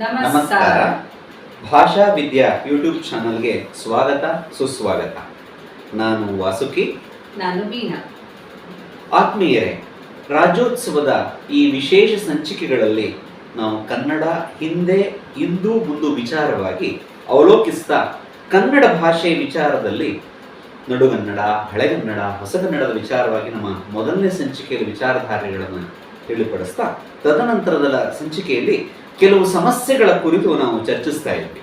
ನಮಸ್ಕಾರ. ಭಾಷಾ ವಿದ್ಯಾ ಯೂಟ್ಯೂಬ್ ಚಾನಲ್ಗೆ ಸ್ವಾಗತ ಸುಸ್ವಾಗತ. ನಾನು ವಾಸುಕಿ. ನಾನು ವೀಣಾ. ಆತ್ಮೀಯರೇ ರಾಜ್ಯೋತ್ಸವದ ಈ ವಿಶೇಷ ಸಂಚಿಕೆಗಳಲ್ಲಿ ನಾವು ಕನ್ನಡ ಹಿಂದೆ ಇಂದು ಮುಂದು ವಿಚಾರವಾಗಿ ಅವಲೋಕಿಸ್ತಾ ಕನ್ನಡ ಭಾಷೆ ವಿಚಾರದಲ್ಲಿ ನಡುಗನ್ನಡ ಹಳೆಗನ್ನಡ ಹೊಸಗನ್ನಡದ ವಿಚಾರವಾಗಿ ನಮ್ಮ ಮೊದಲನೇ ಸಂಚಿಕೆಯಲ್ಲಿ ವಿಚಾರಧಾರೆಗಳನ್ನು ತಿಳಿಪಡಿಸ್ತಾ ತದನಂತರದ ಸಂಚಿಕೆಯಲ್ಲಿ ಕೆಲವು ಸಮಸ್ಯೆಗಳ ಕುರಿತು ನಾವು ಚರ್ಚಿಸ್ತಾ ಇದ್ವಿ.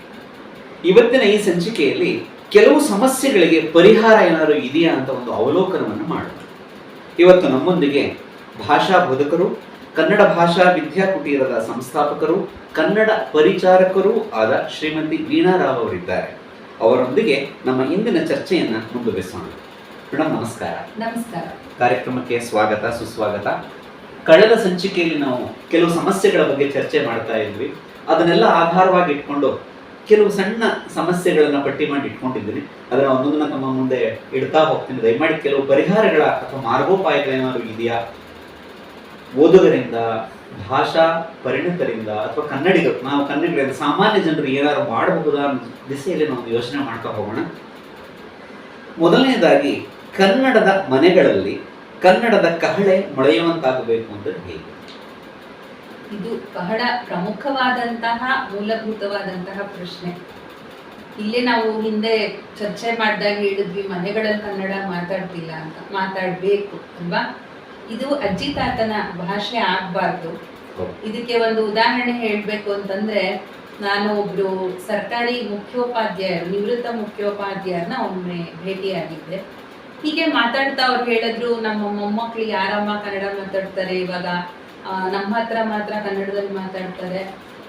ಇವತ್ತಿನ ಈ ಸಂಚಿಕೆಯಲ್ಲಿ ಕೆಲವು ಸಮಸ್ಯೆಗಳಿಗೆ ಪರಿಹಾರ ಏನಾದರೂ ಇದೆಯಾ ಅಂತ ಒಂದು ಅವಲೋಕನವನ್ನು ಮಾಡೋಣ. ಇವತ್ತು ನಮ್ಮೊಂದಿಗೆ ಭಾಷಾ ಬೋಧಕರು ಕನ್ನಡ ಭಾಷಾ ವಿದ್ಯಾಕುಟೀರದ ಸಂಸ್ಥಾಪಕರು ಕನ್ನಡ ಪರಿಚಾರಕರೂ ಆದ ಶ್ರೀಮತಿ ವೀಣಾ ರಾವ್ ಅವರಿದ್ದಾರೆ. ಅವರೊಂದಿಗೆ ನಮ್ಮ ಇಂದಿನ ಚರ್ಚೆಯನ್ನ ಮುಂದುವರಿಸೋಣ. ಮೇಡಮ್ ನಮಸ್ಕಾರ. ನಮಸ್ಕಾರ. ಕಾರ್ಯಕ್ರಮಕ್ಕೆ ಸ್ವಾಗತ ಸುಸ್ವಾಗತ. ಕಳೆದ ಸಂಚಿಕೆಯಲ್ಲಿ ನಾವು ಕೆಲವು ಸಮಸ್ಯೆಗಳ ಬಗ್ಗೆ ಚರ್ಚೆ ಮಾಡ್ತಾ ಇದ್ವಿ. ಅದನ್ನೆಲ್ಲ ಆಧಾರವಾಗಿ ಇಟ್ಕೊಂಡು ಕೆಲವು ಸಣ್ಣ ಸಮಸ್ಯೆಗಳನ್ನ ಪಟ್ಟಿ ಮಾಡಿ ಇಟ್ಕೊಂಡಿದ್ದೀನಿ. ಅದರ ಒಂದೊಂದನ್ನ ತಮ್ಮ ಮುಂದೆ ಇಡ್ತಾ ಹೋಗ್ತೀನಿ. ದಯಮಾಡಿ ಕೆಲವು ಪರಿಹಾರಗಳ ಅಥವಾ ಮಾರ್ಗೋಪಾಯಗಳೇನಾದ್ರು ಇದೆಯಾ? ಓದುಗರಿಂದ, ಭಾಷಾ ಪರಿಣಿತರಿಂದ ಅಥವಾ ಕನ್ನಡಿಗರು, ನಾವು ಕನ್ನಡಿಗರಿಂದ ಸಾಮಾನ್ಯ ಜನರು ಏನಾದ್ರು ಮಾಡಬಹುದಾ ಅನ್ನೋ ದಿಸೆಯಲ್ಲಿ ನಾವು ಯೋಚನೆ ಮಾಡ್ತಾ ಹೋಗೋಣ. ಮೊದಲನೇದಾಗಿ ಕನ್ನಡದ ಮನೆಗಳಲ್ಲಿ ಕನ್ನಡದ ಕಹಳೆ ಮೊಳೆಯುವಂತಾಗಬೇಕು ಅಂದ್ರೆ ಹೇಗೆ ಇದು ಬಹಳ ಪ್ರಮುಖವಾದಂತಹ ಮೂಲಭೂತವಾದಂತಹ ಪ್ರಶ್ನೆ. ಇಲ್ಲೇ ನಾವು ಹಿಂದೆ ಚರ್ಚೆ ಮಾಡಿದಾಗ ಹೇಳಿದ್ವಿ ಮನೆಗಳಲ್ಲಿ ಕನ್ನಡ ಮಾತಾಡ್ತಿಲ್ಲ ಅಂತ. ಮಾತಾಡ್ಬೇಕು ಅಲ್ವಾ? ಇದು ಅಜ್ಜಿ ತಾತನ ಭಾಷೆ ಆಗ್ಬಾರ್ದು. ಇದಕ್ಕೆ ಒಂದು ಉದಾಹರಣೆ ಹೇಳ್ಬೇಕು ಅಂತಂದ್ರೆ ನಾನು ಒಬ್ರು ಸರ್ಕಾರಿ ಮುಖ್ಯೋಪಾಧ್ಯಾಯರು ನಿವೃತ್ತ ಮುಖ್ಯೋಪಾಧ್ಯಾಯರನ್ನ ಒಮ್ಮೆ ಭೇಟಿಯಾಗಿದ್ದೆ. ಹೀಗೆ ಮಾತಾಡ್ತಾ ಅವ್ರು ಹೇಳಿದ್ರು ನಮ್ಮ ಮೊಮ್ಮಕ್ಳು ಯಾರಮ್ಮ ಕನ್ನಡ ಮಾತಾಡ್ತಾರೆ ಇವಾಗ ನಮ್ಮ ಹತ್ರ ಮಾತ್ರ ಕನ್ನಡದಲ್ಲಿ ಮಾತಾಡ್ತಾರೆ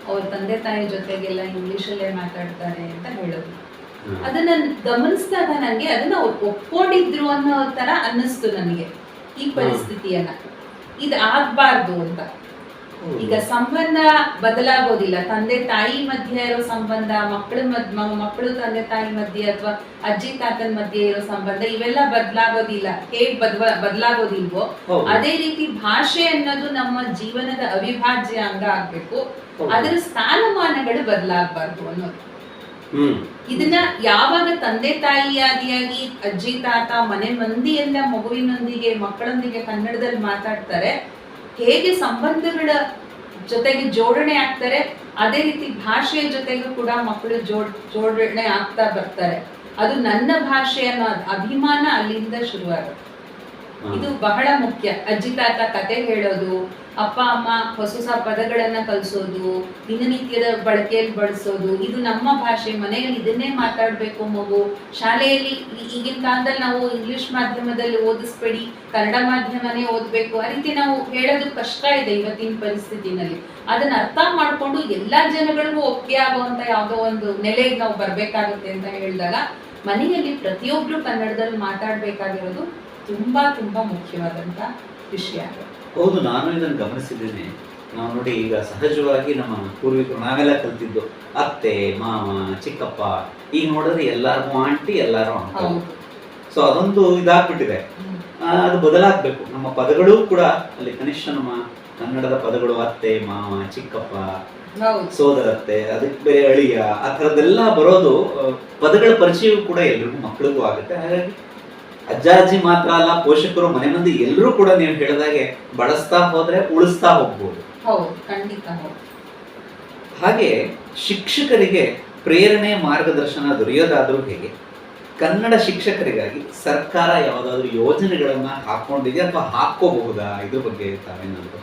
ಅವ್ರ ತಂದೆ ತಾಯಿ ಜೊತೆಗೆಲ್ಲ ಇಂಗ್ಲಿಷಲ್ಲೇ ಮಾತಾಡ್ತಾರೆ ಅಂತ ಹೇಳಿದ್ರು. ಅದನ್ನ ಗಮನಿಸಿದಾಗ ನನಗೆ ಅದನ್ನ ಅವ್ರು ಒಪ್ಕೊಂಡಿದ್ರು ಅನ್ನೋ ತರ ಅನ್ನಿಸ್ತು ನನಗೆ ಈ ಪರಿಸ್ಥಿತಿಯನ್ನ. ಇದು ಆಗ್ಬಾರ್ದು ಅಂತ. ಈಗ ಸಂಬಂಧ ಬದಲಾಗೋದಿಲ್ಲ. ತಂದೆ ತಾಯಿ ಮಧ್ಯೆ ಇರೋ ಸಂಬಂಧ ಮಕ್ಕಳ ಮದ್ ಮಕ್ಕಳು ತಂದೆ ತಾಯಿ ಮಧ್ಯೆ ಅಥವಾ ಅಜ್ಜಿ ತಾತನ ಮಧ್ಯೆ ಇರೋ ಸಂಬಂಧ ಇವೆಲ್ಲ ಬದಲಾಗೋದಿಲ್ಲ. ಹೇಗ್ ಬದ್ವ ಬದಲಾಗೋದಿಲ್ವೋ ಅದೇ ರೀತಿ ಭಾಷೆ ಅನ್ನೋದು ನಮ್ಮ ಜೀವನದ ಅವಿಭಾಜ್ಯ ಅಂಗ ಆಗ್ಬೇಕು. ಅದರ ಸ್ಥಾನಮಾನಗಳು ಬದಲಾಗಬಾರ್ದು ಅನ್ನೋದು. ಇದನ್ನ ಯಾವಾಗ ತಂದೆ ತಾಯಿಯಾದಿಯಾಗಿ ಅಜ್ಜಿ ತಾತ ಮನೆ ಮಂದಿ ಎಲ್ಲ ಮಗುವಿನೊಂದಿಗೆ ಮಕ್ಕಳೊಂದಿಗೆ ಕನ್ನಡದಲ್ಲಿ ಮಾತಾಡ್ತಾರೆ ಹೇಗೆ ಸಂಬಂಧಗಳ ಜೊತೆಗೆ ಜೋಡಣೆ ಆಗ್ತಾರೆ, ಅದೇ ರೀತಿ ಭಾಷೆಯ ಜೊತೆಗೂ ಕೂಡ ಮಕ್ಕಳು ಜೋಡ್, ಜೋಡಣೆ ಆಗ್ತಾ ಬರ್ತಾರೆ. ಅದು ನನ್ನ ಭಾಷೆ ಅನ್ನೋ ಅಭಿಮಾನ ಅಲ್ಲಿಂದ ಶುರುವಾಗುತ್ತೆ. ಇದು ಬಹಳ ಮುಖ್ಯ. ಅಜ್ಜಿ ತಾತ ಕತೆ ಹೇಳೋದು, ಅಪ್ಪ, ಅಮ್ಮ ಹೊಸ ಹೊಸ ಪದಗಳನ್ನ ಕಲಿಸೋದು, ದಿನನಿತ್ಯದ ಬಳಕೆಯಲ್ಲಿ ಬಳಸೋದು, ಇದು ನಮ್ಮ ಭಾಷೆ, ಮನೆಯಲ್ಲಿ ಇದನ್ನೇ ಮಾತಾಡ್ಬೇಕು ಮಗು. ಶಾಲೆಯಲ್ಲಿ ಈಗಿನ ಕಾಲದಲ್ಲಿ ನಾವು ಇಂಗ್ಲಿಷ್ ಮಾಧ್ಯಮದಲ್ಲಿ ಓದಿಸ್ಬೇಡಿ, ಕನ್ನಡ ಮಾಧ್ಯಮನೇ ಓದ್ಬೇಕು. ಆ ರೀತಿ ನಾವು ಹೇಳೋದು ಕಷ್ಟ ಇದೆ ಇವತ್ತಿನ ಪರಿಸ್ಥಿತಿನಲ್ಲಿ. ಅದನ್ನ ಅರ್ಥ ಮಾಡ್ಕೊಂಡು ಎಲ್ಲಾ ಜನಗಳಿಗೂ ಒಪ್ಪಿಗೆ ಆಗುವಂತ ಯಾವುದೋ ಒಂದು ನೆಲೆಗೆ ನಾವು ಬರ್ಬೇಕಾಗುತ್ತೆ ಅಂತ ಹೇಳಿದಾಗ, ಮನೆಯಲ್ಲಿ ಪ್ರತಿಯೊಬ್ರು ಕನ್ನಡದಲ್ಲಿ ಮಾತಾಡ್ಬೇಕಾಗಿರೋದು ತುಂಬಾ ತುಂಬಾ ಮುಖ್ಯವಾದಂತ ವಿಷಯ ಹೌದು ನಾನು ಇದನ್ನು ಗಮನಿಸಿದ್ದೇನೆ. ನಾವು ನೋಡಿ ಈಗ ಸಹಜವಾಗಿ ನಮ್ಮ ಪೂರ್ವಿಕರು ನಾವೆಲ್ಲ ಕಲ್ತಿದ್ದು ಅತ್ತೆ ಮಾವ ಚಿಕ್ಕಪ್ಪ ಈಗ ನೋಡಿದ್ರೆ ಎಲ್ಲಾರು ಆಂಟಿ ಎಲ್ಲಾರು ಸೊ ಅದೊಂದು ಇದಾಗ್ಬಿಟ್ಟಿದೆ. ಅದು ಬದಲಾಗಬೇಕು. ನಮ್ಮ ಪದಗಳು ಕೂಡ ಅಲ್ಲಿ ಕನಿಷ್ಠ ನಮ್ಮ ಕನ್ನಡದ ಪದಗಳು ಅತ್ತೆ ಮಾವ ಚಿಕ್ಕಪ್ಪ ಸೋದರತ್ತೆ ಅದಕ್ಕೆ ಬೇರೆ ಅಳಿಯ ಆ ಥರದ್ದೆಲ್ಲ ಬರೋದು ಪದಗಳ ಪರಿಚಯವೂ ಕೂಡ ಎಲ್ರಿಗೂ ಮಕ್ಕಳಿಗೂ ಆಗುತ್ತೆ. ಹಾಗಾಗಿ ಅಜ್ಜ ಅಜ್ಜಿ ಮಾತ್ರ ಅಲ್ಲ ಪೋಷಕರು ಮನೆ ಮಂದಿ ಎಲ್ಲರೂ ಕೂಡ ನೀವು ಹೇಳಿದಾಗೆ ಬಳಸ್ತಾ ಹೋದ್ರೆ ಉಳಿಸ್ತಾ ಹೋಗ್ಬೋದು. ಹೌದು ಖಂಡಿತ ಹೌದು. ಹಾಗೆ ಶಿಕ್ಷಕರಿಗೆ ಪ್ರೇರಣೆ ಮಾರ್ಗದರ್ಶನ ದೊರೆಯೋದಾದ್ರೂ ಹೇಗೆ ಕನ್ನಡ ಶಿಕ್ಷಕರಿಗಾಗಿ ಸರ್ಕಾರ ಯಾವುದಾದ್ರೂ ಯೋಜನೆಗಳನ್ನ ಹಾಕೊಂಡಿದೆ ಅಥವಾ ಹಾಕೋಬಹುದಾ ಇದ್ರ ಬಗ್ಗೆ ತಾವೇನಾದ್ರು?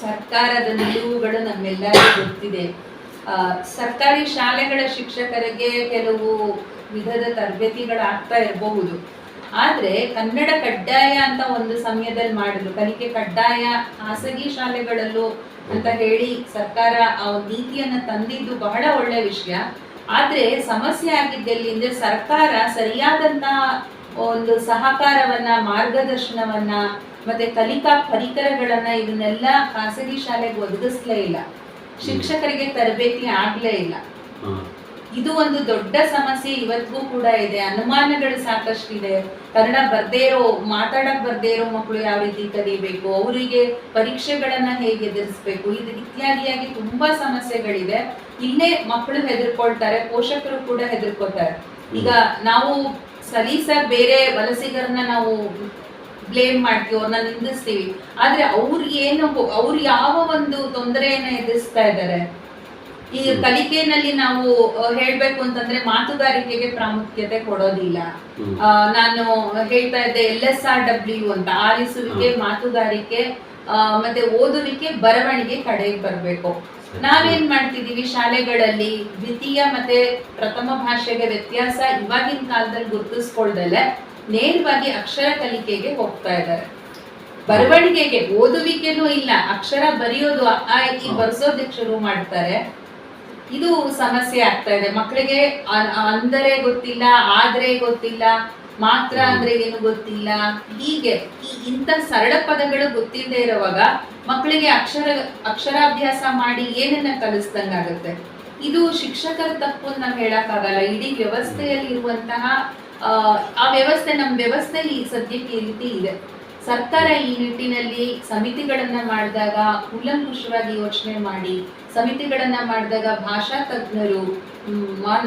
ಸರ್ಕಾರದ ನಿಲುವುಗಳು ನಮ್ಮೆಲ್ಲರಿಗೂ ಗೊತ್ತಿದೆ. ಆ, ಸರ್ಕಾರಿ ಶಾಲೆಗಳ ಶಿಕ್ಷಕರಿಗೆ ಕೆಲವು ವಿಧದ ತರಬೇತಿಗಳಾಗ್ತಾ ಇರಬಹುದು. ಆದ್ರೆ ಕನ್ನಡ ಕಡ್ಡಾಯ ಅಂತ ಒಂದು ಸಮಯದಲ್ಲಿ ಮಾಡಿದ್ರು. ಕಲಿಕೆ ಕಡ್ಡಾಯ, ಖಾಸಗಿ ಶಾಲೆಗಳಲ್ಲೂ ಅಂತ ಹೇಳಿ ಸರ್ಕಾರ ಆ ನೀತಿಯನ್ನ ತಂದಿದ್ದು ಬಹಳ ಒಳ್ಳೆ ವಿಷಯ. ಆದ್ರೆ ಸಮಸ್ಯೆ ಆಗಿದ್ದಲ್ಲಿ ಅಂದ್ರೆ ಸರ್ಕಾರ ಸರಿಯಾದಂತಹ ಒಂದು ಸಹಕಾರವನ್ನ, ಮಾರ್ಗದರ್ಶನವನ್ನ ಮತ್ತೆ ಕಲಿಕಾ ಪರಿಕರಗಳನ್ನ ಇದನ್ನೆಲ್ಲ ಖಾಸಗಿ ಶಾಲೆಗೆ ಒದಗಿಸ್ಲೇ ಇಲ್ಲ. ಶಿಕ್ಷಕರಿಗೆ ತರಬೇತಿ ಆಗ್ಲೇ ಇಲ್ಲ. ಇದು ಒಂದು ದೊಡ್ಡ ಸಮಸ್ಯೆ ಇವತ್ತಿಗೂ ಕೂಡ ಇದೆ. ಅನುಮಾನಗಳು ಸಾಕಷ್ಟು ಇದೆ. ಕನ್ನಡ ಬರ್ದೇ ಇರೋ, ಮಾತಾಡಕ್ ಬರ್ದೇ ಇರೋ ಮಕ್ಕಳು ಯಾವ ರೀತಿ ಕಲಿಬೇಕು? ಅವರಿಗೆ ಪರೀಕ್ಷೆಗಳನ್ನ ಹೇಗೆ ಎದುರಿಸ್ಬೇಕು? ಇದು ಇತ್ಯಾದಿಯಾಗಿ ತುಂಬಾ ಸಮಸ್ಯೆಗಳಿದೆ ಇಲ್ಲೇ ಮಕ್ಕಳು ಹೆದರ್ಕೊಳ್ತಾರೆ, ಪೋಷಕರು ಕೂಡ ಹೆದರ್ಕೋತಾರೆ ಈಗ ನಾವು ಸಲೀಸಾಗಿ ಬೇರೆ ವಲಸಿಗರನ್ನ ನಾವು ಬ್ಲೇಮ್ ಮಾಡ್ತೀವಿ, ಅವ್ರನ್ನ ನಿಂದಿಸ್ತೀವಿ. ಆದ್ರೆ ಅವ್ರು ಏನು, ಅವ್ರು ಯಾವ ಒಂದು ತೊಂದರೆಯನ್ನ ಎದುರಿಸ್ತಾ ಇದ್ದಾರೆ? ಈ ಕಲಿಕೆಯಲ್ಲಿ ಕಲಿಕೆನಲ್ಲಿ ನಾವು ಹೇಳ್ಬೇಕು ಅಂತಂದ್ರೆ ಮಾತುಗಾರಿಕೆಗೆ ಪ್ರಾಮುಖ್ಯತೆ ಕೊಡೋದಿಲ್ಲ. ನಾನು ಹೇಳ್ತಾ ಇದ್ದೆ ಎಲ್ ಎಸ್ ಆರ್ ಡಬ್ಲ್ಯೂ ಅಂತ ಆಲಿಸುವಿಕೆ ಮಾತುಗಾರಿಕೆ ಮತ್ತೆ ಓದುವಿಕೆ ಬರವಣಿಗೆ ಕಡೆಗೆ ಬರಬೇಕು. ನಾವೇನ್ ಮಾಡ್ತಿದೀವಿ ಶಾಲೆಗಳಲ್ಲಿ ದ್ವಿತೀಯ ಮತ್ತೆ ಪ್ರಥಮ ಭಾಷೆಗೆ ವ್ಯತ್ಯಾಸ ಇವಾಗಿನ ಕಾಲದಲ್ಲಿ ಗುರುತಿಸ್ಕೊಳ್ದಲೆ ನೇರವಾಗಿ ಅಕ್ಷರ ಕಲಿಕೆಗೆ ಹೋಗ್ತಾ ಇದ್ದಾರೆ. ಬರವಣಿಗೆಗೆ ಓದುವಿಕೆನೂ ಇಲ್ಲ ಅಕ್ಷರ ಬರೆಯೋದು ಆಯ್ಕೆ ಆ, ಈ ಬರ್ಸೋದಕ್ಕೆ ಶುರು ಮಾಡ್ತಾರೆ. ಇದು ಸಮಸ್ಯೆ ಆಗ್ತಾ ಇದೆ. ಮಕ್ಕಳಿಗೆ ಅಂದರೆ ಗೊತ್ತಿಲ್ಲ ಆದ್ರೆ ಗೊತ್ತಿಲ್ಲ ಮಾತ್ರ ಅಂದ್ರೆ ಏನು ಗೊತ್ತಿಲ್ಲ. ಹೀಗೆ ಈ ಇಂಥ ಸರಳ ಪದಗಳು ಗೊತ್ತಿಲ್ಲದೆ ಇರುವಾಗ ಮಕ್ಕಳಿಗೆ ಅಕ್ಷರ ಅಕ್ಷರಾಭ್ಯಾಸ ಮಾಡಿ ಏನನ್ನ ಕಲಿಸ್ದಂಗಾಗುತ್ತೆ? ಇದು ಶಿಕ್ಷಕರ ತಪ್ಪು ಅಂತ ನಾವು ಹೇಳಕ್ಕಾಗಲ್ಲ. ಇಡೀ ವ್ಯವಸ್ಥೆಯಲ್ಲಿ ಇರುವಂತಹ ಆ, ಆ ವ್ಯವಸ್ಥೆ ನಮ್ಮ ವ್ಯವಸ್ಥೆ ಈ ಸದ್ಯಕ್ಕೆ ಈ ರೀತಿ ಇದೆ. ಸರ್ಕಾರ ಈ ನಿಟ್ಟಿನಲ್ಲಿ ಸಮಿತಿಗಳನ್ನ ಮಾಡಿದಾಗ ಕೂಲಂಕುಷವಾಗಿ ಯೋಚನೆ ಮಾಡಿ ಸಮಿತಿಗಳನ್ನ ಮಾಡಿದಾಗ ಭಾಷಾ ತಜ್ಞರು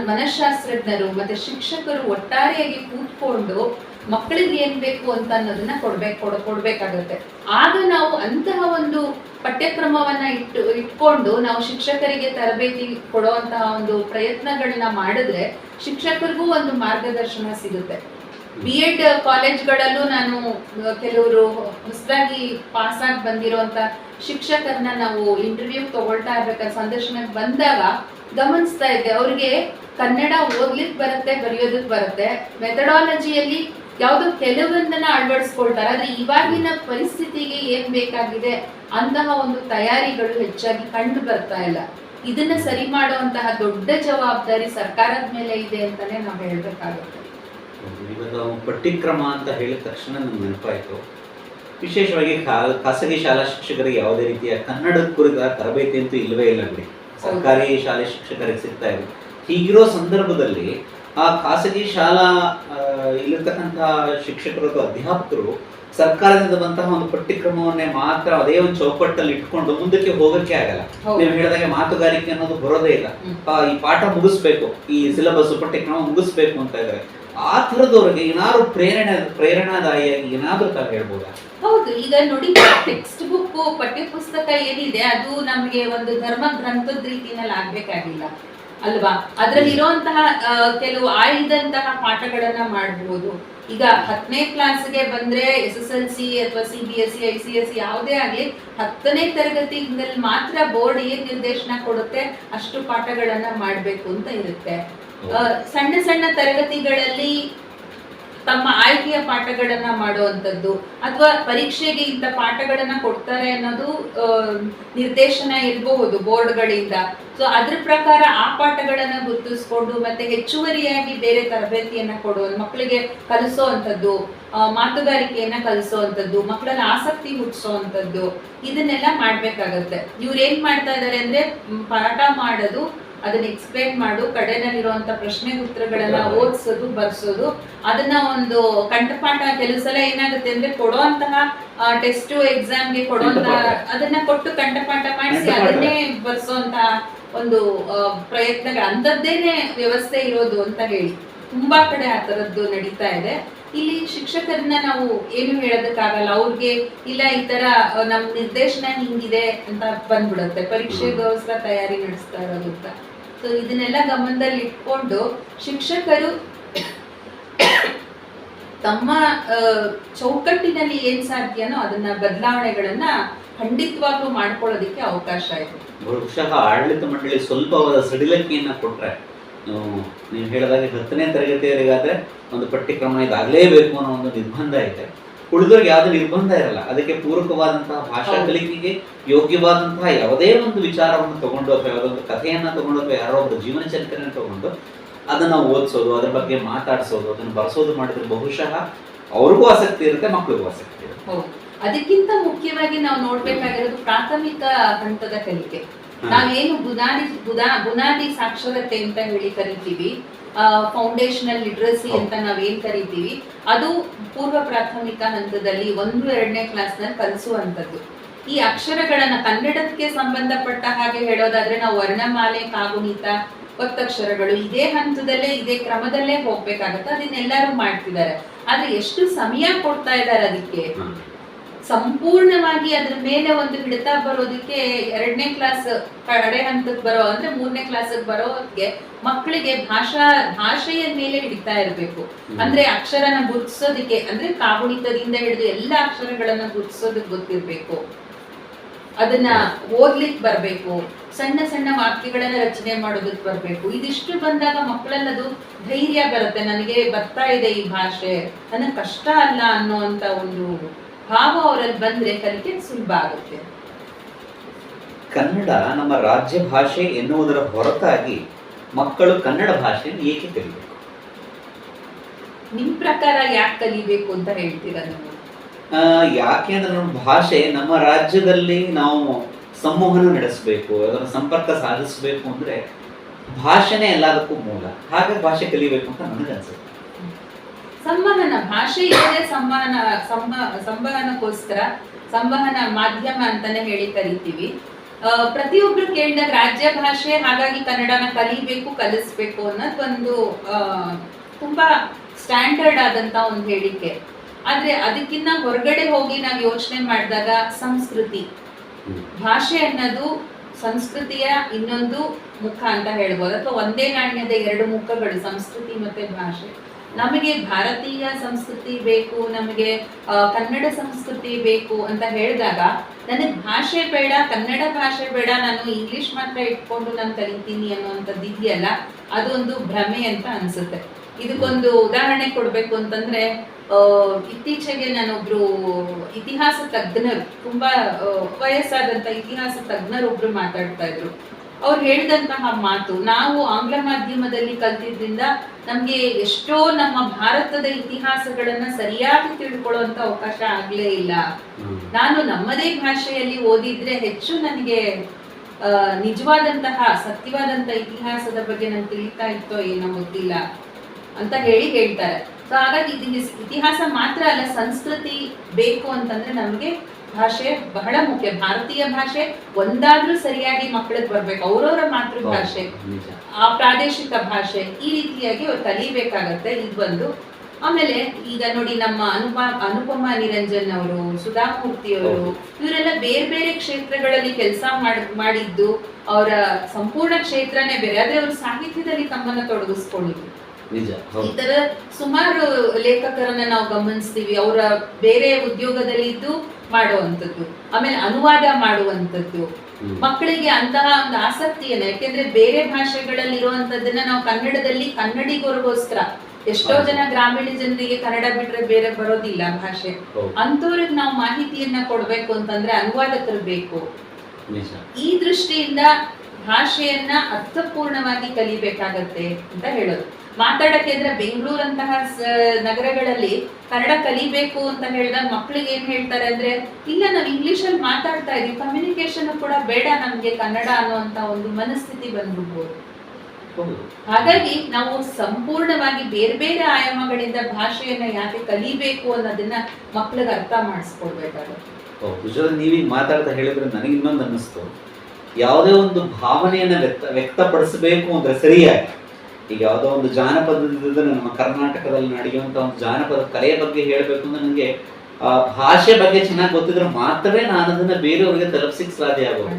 ಮನಶಾಸ್ತ್ರಜ್ಞರು ಮತ್ತೆ ಶಿಕ್ಷಕರು ಒಟ್ಟಾರೆಯಾಗಿ ಕೂತ್ಕೊಂಡು ಮಕ್ಕಳಿಗೆ ಏನ್ ಬೇಕು ಅಂತ ಅನ್ನೋದನ್ನ ಕೊಡ್ಬೇಕು, ಕೊಡ, ಕೊಡ್ಬೇಕಾಗುತ್ತೆ. ಆಗ ನಾವು ಅಂತಹ ಒಂದು ಪಠ್ಯಕ್ರಮವನ್ನ ಇಟ್ಟು, ಇಟ್ಕೊಂಡು ನಾವು ಶಿಕ್ಷಕರಿಗೆ ತರಬೇತಿ ಕೊಡುವಂತಹ ಒಂದು ಪ್ರಯತ್ನಗಳನ್ನ ಮಾಡಿದ್ರೆ ಶಿಕ್ಷಕರಿಗೂ ಒಂದು ಮಾರ್ಗದರ್ಶನ ಸಿಗುತ್ತೆ. ಬಿ ಎಡ್ ಕಾಲೇಜ್ಗಳಲ್ಲೂ ನಾನು ಕೆಲವರು ಹೊಸದಾಗಿ ಪಾಸ್ ಆಗಿ ಬಂದಿರುವಂತ ಶಿಕ್ಷಕರನ್ನ ನಾವು ಇಂಟರ್ವ್ಯೂ ತಗೊಳ್ತಾ ಇರ್ಬೇಕಾದ್ರೆ ಸಂದರ್ಶನಕ್ಕೆ ಬಂದಾಗ ಗಮನಿಸ್ತಾ ಇದ್ದೆ. ಅವ್ರಿಗೆ ಕನ್ನಡ ಓದ್ಲಿಕ್ಕೆ ಬರುತ್ತೆ ಬರೆಯೋದಕ್ಕೆ ಬರುತ್ತೆ. ಮೆಥಡಾಲಜಿಯಲ್ಲಿ ಯಾವುದೋ ಕೆಲವೊಂದನ್ನ ಅಳವಡಿಸ್ಕೊಳ್ತಾರೆ. ಆದ್ರೆ ಇವಾಗಿನ ಪರಿಸ್ಥಿತಿಗೆ ಏನ್ ಬೇಕಾಗಿದೆ ಅಂತಹ ಒಂದು ತಯಾರಿಗಳು ಹೆಚ್ಚಾಗಿ ಕಂಡು ಬರ್ತಾ ಇಲ್ಲ. ಇದನ್ನ ಸರಿ ಮಾಡುವಂತಹ ದೊಡ್ಡ ಜವಾಬ್ದಾರಿ ಸರ್ಕಾರದ ಮೇಲೆ ಇದೆ ಅಂತಾನೆ ನಾವು ಹೇಳ್ಬೇಕಾಗುತ್ತೆ. ಇವಾಗ ಪಠ್ಯಕ್ರಮ ಅಂತ ಹೇಳಿದ ತಕ್ಷಣ ನಮ್ಗೆ ನೆನಪಾಯಿತು. ವಿಶೇಷವಾಗಿ ಖಾಸಗಿ ಶಾಲಾ ಶಿಕ್ಷಕರಿಗೆ ಯಾವುದೇ ರೀತಿಯ ಕನ್ನಡದ ಕುರಿತ ತರಬೇತಿ ಅಂತೂ ಇಲ್ಲವೇ ಇಲ್ಲ ಬಿಡಿ. ಸರ್ಕಾರಿ ಶಾಲೆ ಶಿಕ್ಷಕರಿಗೆ ಸಿಗ್ತಾ ಇದೆ. ಹೀಗಿರೋ ಸಂದರ್ಭದಲ್ಲಿ ಆ ಖಾಸಗಿ ಶಾಲಾ ಆ, ಇಲ್ಲಿರ್ತಕ್ಕಂಥ ಶಿಕ್ಷಕರು ಅಥವಾ ಅಧ್ಯಾಪಕರು ಸರ್ಕಾರದಿಂದ ಬಂತಹ ಒಂದು ಪಠ್ಯಕ್ರಮವನ್ನೇ ಮಾತ್ರ ಅದೇ ಒಂದು ಚೌಕಟ್ಟಲ್ಲಿ ಇಟ್ಕೊಂಡು ಮುಂದಕ್ಕೆ ಹೋಗಕ್ಕೆ ಆಗಲ್ಲ. ನೀವು ಹೇಳಿದಾಗ ಮಾತುಗಾರಿಕೆ ಅನ್ನೋದು ಬರೋದೇ ಇಲ್ಲ. ಆ, ಈ ಪಾಠ ಮುಗಿಸ್ಬೇಕು ಈ ಸಿಲೆಬಸ್ ಪಠ್ಯಕ್ರಮ ಮುಗಿಸ್ಬೇಕು ಅಂತ ಇದ್ದಾರೆ ಆ ಥರದವ್ರಿಗೆ ಏನಾದ್ರು ಪ್ರೇರಣೆ ಪ್ರೇರಣಾದಾಯಿಯಾಗಿ ಏನಾದ್ರೂ ತಾವು ಹೇಳ್ಬೋದಾ? ಹೌದು, ಈಗ ನೋಡಿ ಟೆಕ್ಸ್ಟ್ ಬುಕ್ ಪಠ್ಯಪುಸ್ತಕ ಏನಿದೆ, ಅದು ನಮಗೆ ಒಂದು ಧರ್ಮ ಗ್ರಂಥದ ರೀತಿನಲ್ಲಿ ಆಗ್ಬೇಕಾಗಿಲ್ಲ, ಅಲ್ವಾ? ಅದ್ರಲ್ಲಿ ಇರುವಂತಹ ಕೆಲವು ಆಯ್ದಂತಹ ಪಾಠಗಳನ್ನ ಮಾಡಬಹುದು ಈಗ ಹತ್ತನೇ ಕ್ಲಾಸ್ಗೆ ಬಂದ್ರೆ ಎಸ್ ಎಸ್ ಎಲ್ ಸಿ ಅಥವಾ C B S C I C S ಯಾವುದೇ ಆಗಲಿ, ಹತ್ತನೇ ತರಗತಿನಲ್ಲಿ ಮಾತ್ರ ಬೋರ್ಡ್ ಏನ್ ನಿರ್ದೇಶನ ಕೊಡುತ್ತೆ, ಅಷ್ಟು ಪಾಠಗಳನ್ನ ಮಾಡಬೇಕು ಅಂತ ಇರುತ್ತೆ. ಸಣ್ಣ ಸಣ್ಣ ತರಗತಿಗಳಲ್ಲಿ ತಮ್ಮ ಆಯ್ಕೆಯ ಪಾಠಗಳನ್ನ ಮಾಡುವಂಥದ್ದು ಅಥವಾ ಪರೀಕ್ಷೆಗೆ ಇಂಥ ಪಾಠಗಳನ್ನ ಕೊಡ್ತಾರೆ ಅನ್ನೋದು ನಿರ್ದೇಶನ ಇರಬಹುದು ಬೋರ್ಡ್ಗಳಿಂದ. ಸೊ ಅದ್ರ ಪ್ರಕಾರ ಆ ಪಾಠಗಳನ್ನ ಗುರುತಿಸ್ಕೊಂಡು ಮತ್ತೆ ಹೆಚ್ಚುವರಿಯಾಗಿ ಬೇರೆ ತರಬೇತಿಯನ್ನ ಕೊಡುವ ಮಕ್ಕಳಿಗೆ ಕಲಿಸೋವಂಥದ್ದು ಮಾತುಗಾರಿಕೆಯನ್ನ ಕಲಿಸೋವಂಥದ್ದು ಮಕ್ಕಳಲ್ಲಿ ಆಸಕ್ತಿ ಹುಟ್ಟಿಸೋವಂಥದ್ದು ಇದನ್ನೆಲ್ಲ ಮಾಡ್ಬೇಕಾಗತ್ತೆ. ಇವ್ರು ಏನ್ ಮಾಡ್ತಾ ಇದ್ದಾರೆ ಅಂದ್ರೆ ಪಾಠ ಮಾಡೋದು ಅದನ್ನ ಎಕ್ಸ್ಪ್ಲೈನ್ ಮಾಡು. ಕಡೆನಲ್ಲಿರುವಂತ ಪ್ರಶ್ನೆ ಉತ್ತರಗಳನ್ನ ಓದಿಸೋದು ಬರ್ಸೋದು. ಅದನ್ನ ಒಂದು ಕಂಠಪಾಠ ಕೆಲವು ಸಲ ಏನಾಗುತ್ತೆ ಅಂದ್ರೆ ಕೊಡುವಂತಹ ಟೆಸ್ಟ್ ಎಕ್ಸಾಮ್ಗೆ ಕೊಡುವಂತಹ. ಅದನ್ನ ಕೊಟ್ಟು ಕಂಠಪಾಠ ಮಾಡಿಸಿ. ಅದನ್ನೇ ಬರ್ಸೋಂತಹ ಒಂದು ಪ್ರಯತ್ನಗಳು. ಅಂಥದ್ದೇನೆ ವ್ಯವಸ್ಥೆ ಇರೋದು ಅಂತ ಹೇಳಿ. ತುಂಬಾ ಕಡೆ ಆ ತರದ್ದು ನಡೀತಾ ಇದೆ. ಇಲ್ಲಿ ಶಿಕ್ಷಕರನ್ನ ನಾವು ಏನು ಹೇಳೋದಕ್ಕಾಗಲ್ಲ. ಅವ್ರಿಗೆ ಇಲ್ಲ ಈ ತರ ನಮ್ ನಿರ್ದೇಶನ ಹಿಂಗಿದೆ ಅಂತ ಬಂದ್ಬಿಡುತ್ತೆ. ಪರೀಕ್ಷೆಗೋಸ್ಕರ ತಯಾರಿ ನಡೆಸ್ತಾ ಇರೋದು ಅಂತ. ಸೊ ಇದನ್ನೆಲ್ಲ ಗಮನದಲ್ಲಿ ಇಟ್ಕೊಂಡು ಶಿಕ್ಷಕರು ತಮ್ಮ ಚೌಕಟ್ಟಿನಲ್ಲಿ ಏನ್ ಸಾಧ್ಯನೋ ಅದನ್ನ ಬದಲಾವಣೆಗಳನ್ನ ಖಂಡಿತವಾಗ್ಲೂ ಮಾಡ್ಕೊಳ್ಳೋದಿಕ್ಕೆ ಅವಕಾಶ ಇದೆ. ಬಹುಶಃ ಆಡಳಿತ ಮಂಡಳಿ ಸ್ವಲ್ಪವಾದ ಸಡಿಲಕ್ಕಿಯನ್ನ ಕೊಟ್ರೆ ನೀವು ಹೇಳಿದಾಗ ಹತ್ತನೇ ತರಗತಿಯವರಿಗಾದ್ರೆ ಒಂದು ಪಠ್ಯಕ್ರಮ ಇದಾಗಲೇಬೇಕು ಅನ್ನೋ ಒಂದು ನಿರ್ಬಂಧ ಇದೆ. ಉಳಿದವ್ರಿಗೆ ಯಾವುದೇ ನಿರ್ಬಂಧ ಇರಲ್ಲ. ಅದಕ್ಕೆ ಪೂರಕವಾದಂತಹ ಭಾಷಾ ಕಲಿಕೆಗೆ ಯೋಗ್ಯವಾದಂತಹ ಯಾವುದೇ ಒಂದು ವಿಚಾರವನ್ನು ತಗೊಂಡು ಅಥವಾ ಯಾವುದೊಂದು ಕಥೆಯನ್ನ ತಗೊಂಡು ಅಥವಾ ಯಾರೋ ಒಬ್ಬರು ಜೀವನ ಚರಿತ್ರೆಯನ್ನು ತಗೊಂಡು ಅದನ್ನ ಓದಿಸೋದು ಅದ್ರ ಬಗ್ಗೆ ಮಾತಾಡಿಸೋದು ಅದನ್ನು ಬರೆಸೋದು ಮಾಡಿದ್ರೆ ಬಹುಶಃ ಅವ್ರಿಗೂ ಆಸಕ್ತಿ ಇರುತ್ತೆ ಮಕ್ಕಳಿಗೂ ಆಸಕ್ತಿ ಇರುತ್ತೆ. ಅದಕ್ಕಿಂತ ಮುಖ್ಯವಾಗಿ ನಾವು ನೋಡ್ಬೇಕಾಗಿರೋದು ಪ್ರಾಥಮಿಕ ಹಂತದ ಕಲಿಕೆ. ನಾವೇನು ಬುನಾದಿ ಬುನಾ ಬುನಾದಿ ಸಾಕ್ಷರತೆ ಅಂತ ಹೇಳಿ ಕರಿತೀವಿ. ಫೌಂಡೇಶನಲ್ ಲಿಟ್ರಸಿ ಅಂತ ನಾವೇನ್ ಕರಿತೀವಿ ಅದು ಪೂರ್ವ ಪ್ರಾಥಮಿಕ ಹಂತದಲ್ಲಿ ಒಂದು ಎರಡನೇ ಕ್ಲಾಸ್ನಲ್ಲಿ ಕಲಿಸುವಂತದ್ದು ಈ ಅಕ್ಷರಗಳನ್ನ ಕನ್ನಡಕ್ಕೆ ಸಂಬಂಧಪಟ್ಟ ಹಾಗೆ ಹೇಳೋದಾದ್ರೆ ನಾವು ವರ್ಣಮಾಲೆ ಕಾಗುಣಿತ ಒತ್ತಕ್ಷರಗಳು ಇದೇ ಹಂತದಲ್ಲೇ ಇದೇ ಕ್ರಮದಲ್ಲೇ ಹೋಗ್ಬೇಕಾಗತ್ತೆ ಅದನ್ನೆಲ್ಲರೂ ಮಾಡ್ತಿದ್ದಾರೆ. ಆದ್ರೆ ಎಷ್ಟು ಸಮಯ ಕೊಡ್ತಾ ಇದ್ದಾರೆ ಅದಕ್ಕೆ. ಸಂಪೂರ್ಣವಾಗಿ ಅದ್ರ ಮೇಲೆ ಒಂದು ಹಿಡಿತ ಬರೋದಕ್ಕೆ ಎರಡನೇ ಕ್ಲಾಸ್ ಕಡೆ ಹಂತಕ್ಕೆ ಬರೋ ಅಂದ್ರೆ ಮೂರನೇ ಕ್ಲಾಸ್ಗೆ ಬರೋದಕ್ಕೆ ಮಕ್ಕಳಿಗೆ ಭಾಷಾ ಭಾಷೆಯ ಮೇಲೆ ಹಿಡಿತಾ ಇರಬೇಕು. ಅಂದ್ರೆ ಅಕ್ಷರನ ಗುರುತಿಸೋದಕ್ಕೆ ಅಂದ್ರೆ ಕಾಗುಣಿತದಿಂದ ಹಿಡಿದು ಎಲ್ಲ ಅಕ್ಷರಗಳನ್ನ ಗುರುತಿಸೋದಕ್ಕೆ ಗೊತ್ತಿರ್ಬೇಕು. ಅದನ್ನ ಓದ್ಲಿಕ್ಕೆ ಬರ್ಬೇಕು. ಸಣ್ಣ ಸಣ್ಣ ವಾಕ್ಯಗಳನ್ನ ರಚನೆ ಮಾಡೋದಕ್ಕೆ ಬರ್ಬೇಕು. ಇದಿಷ್ಟು ಬಂದಾಗ ಮಕ್ಕಳಲ್ಲದು ಧೈರ್ಯ ಬರುತ್ತೆ. ನನಗೆ ಬರ್ತಾ ಇದೆ ಈ ಭಾಷೆ. ನನಗೆ ಕಷ್ಟ ಅಲ್ಲ ಅನ್ನೋಂತ ಒಂದು ಭಾವ ಅವರಲ್ಲಿ ಬಂದ್ರೆ ಕಲಿಕೆ ಸುಲಭ ಆಗುತ್ತೆ. ಕನ್ನಡ ನಮ್ಮ ರಾಜ್ಯ ಭಾಷೆ ಎನ್ನುವುದರ ಹೊರತಾಗಿ ಮಕ್ಕಳು ಕನ್ನಡ ಭಾಷೆಯನ್ನು ಏಕೆ ಕಲಿಬೇಕು? ನಿಮ್ ಪ್ರಕಾರ ಯಾಕೆ ಕಲಿಬೇಕು ಅಂತ ಹೇಳ್ತೀರಾ ನೀವು? ಯಾಕೆ ಅಂದ್ರೆ ನಮ್ಮ ಭಾಷೆ ನಮ್ಮ ರಾಜ್ಯದಲ್ಲಿ ನಾವು ಸಂವಹನ ನಡೆಸಬೇಕು ಅದರ ಸಂಪರ್ಕ ಸಾಧಿಸಬೇಕು ಅಂದ್ರೆ ಭಾಷೆನೇ ಎಲ್ಲದಕ್ಕೂ ಮೂಲ. ಹಾಗೆ ಭಾಷೆ ಕಲಿಬೇಕು ಅಂತ ನನಗನ್ಸುತ್ತೆ. ಸಂವಹನ, ಭಾಷೆ ಇಲ್ಲದೆ ಸಂವಹನ ಸಂವ- ಸಂವಹನಕ್ಕೋಸ್ಕರ ಸಂವಹನ ಮಾಧ್ಯಮ ಅಂತಾನೆ ಹೇಳಿ ಕರಿತೀವಿ. ಪ್ರತಿಯೊಬ್ರು ಕೇಳಿದಾಗ ರಾಜ್ಯ ಭಾಷೆ, ಹಾಗಾಗಿ ಕನ್ನಡನ ಕಲಿಬೇಕು, ಕಲಿಸ್ಬೇಕು ಅನ್ನೋದೊಂದು ತುಂಬಾ ಸ್ಟ್ಯಾಂಡರ್ಡ್ ಆದಂತ ಒಂದು ಹೇಳಿಕೆ. ಆದ್ರೆ ಅದಕ್ಕಿಂತ ಹೊರಗಡೆ ಹೋಗಿ ನಾವು ಯೋಚನೆ ಮಾಡಿದಾಗ ಸಂಸ್ಕೃತಿ. ಭಾಷೆ ಅನ್ನೋದು ಸಂಸ್ಕೃತಿಯ ಇನ್ನೊಂದು ಮುಖ ಅಂತ ಹೇಳ್ಬೋದು. ಅಥವಾ ಒಂದೇ ನಾಣ್ಯದ ಎರಡು ಮುಖಗಳು, ಸಂಸ್ಕೃತಿ ಮತ್ತೆ ಭಾಷೆ. ನಮಗೆ ಭಾರತೀಯ ಸಂಸ್ಕೃತಿ ಬೇಕು, ನಮಗೆ ಕನ್ನಡ ಸಂಸ್ಕೃತಿ ಬೇಕು ಅಂತ ಹೇಳಿದಾಗ ನನಗೆ ಭಾಷೆ ಬೇಡ, ಕನ್ನಡ ಭಾಷೆ ಬೇಡ, ನಾನು ಇಂಗ್ಲಿಷ್ ಮಾತ್ರ ಇಟ್ಕೊಂಡು ನಾನು ಕಲಿತೀನಿ ಅನ್ನುವಂಥದ್ದು ಇದೆಯಲ್ಲ, ಅದೊಂದು ಭ್ರಮೆ ಅಂತ ಅನ್ಸುತ್ತೆ. ಇದಕ್ಕೊಂದು ಉದಾಹರಣೆ ಕೊಡಬೇಕು ಅಂತಂದ್ರೆ ಇತ್ತೀಚೆಗೆ ನಾನೊಬ್ರು ಇತಿಹಾಸ ತಜ್ಞರು, ತುಂಬಾ ವಯಸ್ಸಾದಂತ ಇತಿಹಾಸ ತಜ್ಞರು ಒಬ್ರು ಮಾತಾಡ್ತಾ ಇದ್ರು. ಅವ್ರು ಹೇಳಿದಂತಹ ಮಾತು ನಾವು ಆಂಗ್ಲ ಮಾಧ್ಯಮದಲ್ಲಿ ಕಲ್ತಿದ್ರಿಂದ ನಮ್ಗೆ ಎಷ್ಟೋ ನಮ್ಮ ಭಾರತದ ಇತಿಹಾಸಗಳನ್ನ ಸರಿಯಾಗಿ ತಿಳ್ಕೊಳ್ಳುವಂತ ಅವಕಾಶ ಆಗ್ಲೇ ಇಲ್ಲ. ನಾನು ನಮ್ಮದೇ ಭಾಷೆಯಲ್ಲಿ ಓದಿದ್ರೆ ಹೆಚ್ಚು ನನಗೆ ನಿಜವಾದಂತಹ ಸತ್ಯವಾದಂತಹ ಇತಿಹಾಸದ ಬಗ್ಗೆ ನಂಗೆ ತಿಳಿತಾ ಇತ್ತೋ ಏನೋ ಗೊತ್ತಿಲ್ಲ ಅಂತ ಹೇಳಿ ಹೇಳ್ತಾರೆ. ಸೊ ಹಾಗಾಗಿ ಇತಿಹಾಸ ಮಾತ್ರ ಅಲ್ಲ ಸಂಸ್ಕೃತಿ ಬೇಕು ಅಂತಂದ್ರೆ ನಮಗೆ ಭಾಷೆ ಬಹಳ ಮುಖ್ಯ. ಭಾರತೀಯ ಭಾಷೆ ಒಂದಾದ್ರೂ ಸರಿಯಾಗಿ ಮಕ್ಕಳಿಗೆ ಬರ್ಬೇಕು. ಅವ್ರವ್ರ ಮಾತೃಭಾಷೆ ಆ ಪ್ರಾದೇಶಿಕ ಭಾಷೆ ಈ ರೀತಿಯಾಗಿ ಅವ್ರು ಕಲಿಬೇಕಾಗತ್ತೆ. ಇದು ಬಂದು ಆಮೇಲೆ ಈಗ ನೋಡಿ ನಮ್ಮ ಅನುಪ ಅನುಪಮ ನಿರಂಜನ್ ಅವರು ಸುಧಾಮೂರ್ತಿ ಅವರು ಇವರೆಲ್ಲ ಬೇರೆ ಬೇರೆ ಕ್ಷೇತ್ರಗಳಲ್ಲಿ ಕೆಲಸ ಮಾಡಿದ್ದು ಅವರ ಸಂಪೂರ್ಣ ಕ್ಷೇತ್ರನೇ ಬೇರೆ. ಆದ್ರೆ ಅವರು ಸಾಹಿತ್ಯದಲ್ಲಿ ತಮ್ಮನ್ನ ತೊಡಗಿಸ್ಕೊಂಡಿದ್ರು. ಈ ತರ ಸುಮಾರು ಲೇಖಕರನ್ನ ನಾವು ಗಮನಿಸ್ತೀವಿ ಅವರ ಬೇರೆ ಉದ್ಯೋಗದಲ್ಲಿ ಇದ್ದು ಮಾಡುವಂಥದ್ದು ಆಮೇಲೆ ಅನುವಾದ ಮಾಡುವಂಥದ್ದು. ಹ್ಮ್. ಮಕ್ಕಳಿಗೆ ಅಂತಹ ಒಂದು ಆಸಕ್ತಿಯನ್ನ ಯಾಕೆಂದ್ರೆ ಬೇರೆ ಭಾಷೆಗಳಲ್ಲಿ ಇರುವಂತದ್ದನ್ನ ನಾವು ಕನ್ನಡದಲ್ಲಿ ಕನ್ನಡಿಗರಿಗೋಸ್ಕರ ಎಷ್ಟೋ ಜನ ಗ್ರಾಮೀಣ ಜನರಿಗೆ ಕನ್ನಡ ಬಿಟ್ರೆ ಬೇರೆ ಬರೋದಿಲ್ಲ ಭಾಷೆ. ಅಂತವ್ರಿಗೆ ನಾವು ಮಾಹಿತಿಯನ್ನ ಕೊಡ್ಬೇಕು ಅಂತಂದ್ರೆ ಅನುವಾದಕರು ಬೇಕು. ಈ ದೃಷ್ಟಿಯಿಂದ ಭಾಷೆಯನ್ನ ಅರ್ಥಪೂರ್ಣವಾಗಿ ಕಲಿಬೇಕಾಗತ್ತೆ ಅಂತ ಹೇಳೋದು. ಮಾತಾಡಕ್ಕೆ ಅಂದ್ರೆ ಬೆಂಗಳೂರಂತಹ ನಗರಗಳಲ್ಲಿ ಕನ್ನಡ ಕಲಿಬೇಕು ಅಂತ ಹೇಳಿದಾಗ ಮಕ್ಕಳಿಗೆ ಏನ್ ಹೇಳ್ತಾರೆ ಅಂದ್ರೆ ಇಲ್ಲ ನಾವು ಇಂಗ್ಲಿಷ್ ಅಲ್ಲಿ ಮಾತಾಡ್ತಾ ಇದೀವಿ ಕಮ್ಯುನಿಕೇಶನ್ ಕೂಡ ಬೇಡ ನಮ್ಗೆ ಕನ್ನಡ ಅನ್ನುವಂತ ಒಂದು ಮನಸ್ಥಿತಿ ಬಂದ್ಬಿಡ್ಬೋದು. ಹಾಗಾಗಿ ನಾವು ಸಂಪೂರ್ಣವಾಗಿ ಬೇರೆ ಬೇರೆ ಆಯಾಮಗಳಿಂದ ಭಾಷೆಯನ್ನ ಯಾಕೆ ಕಲಿಬೇಕು ಅನ್ನೋದನ್ನ ಮಕ್ಳಿಗೆ ಅರ್ಥ ಮಾಡಿಸ್ಕೊಡ್ಬೇಕಾಗುತ್ತೆ. ನೀವೀಗ ಮಾತಾಡ್ತಾ ಹೇಳಿದ್ರೆ ನನಗೆ ಇನ್ನೊಂದು ಅನ್ನಿಸ್ತು. ಯಾವುದೇ ಒಂದು ಭಾವನೆಯನ್ನ ವ್ಯಕ್ತ ವ್ಯಕ್ತಪಡಿಸಬೇಕು ಅಂದ್ರೆ ಸರಿಯಾಗಿ ಈಗ ಯಾವುದೋ ಒಂದು ಜಾನಪದದ ನಮ್ಮ ಕರ್ನಾಟಕದಲ್ಲಿ ನಡೆಯುವಂಥ ಒಂದು ಜಾನಪದ ಕಲೆಯ ಬಗ್ಗೆ ಹೇಳಬೇಕು ಅಂದ್ರೆ ನನಗೆ ಆ, ಭಾಷೆ ಬಗ್ಗೆ ಚೆನ್ನಾಗಿ ಗೊತ್ತಿದ್ರೆ ಮಾತ್ರವೇ ನಾನು ಅದನ್ನ ಬೇರೆಯವರಿಗೆ ತಲುಪಿಸಿಕ್ ಸಾಧ್ಯ ಆಗೋದು.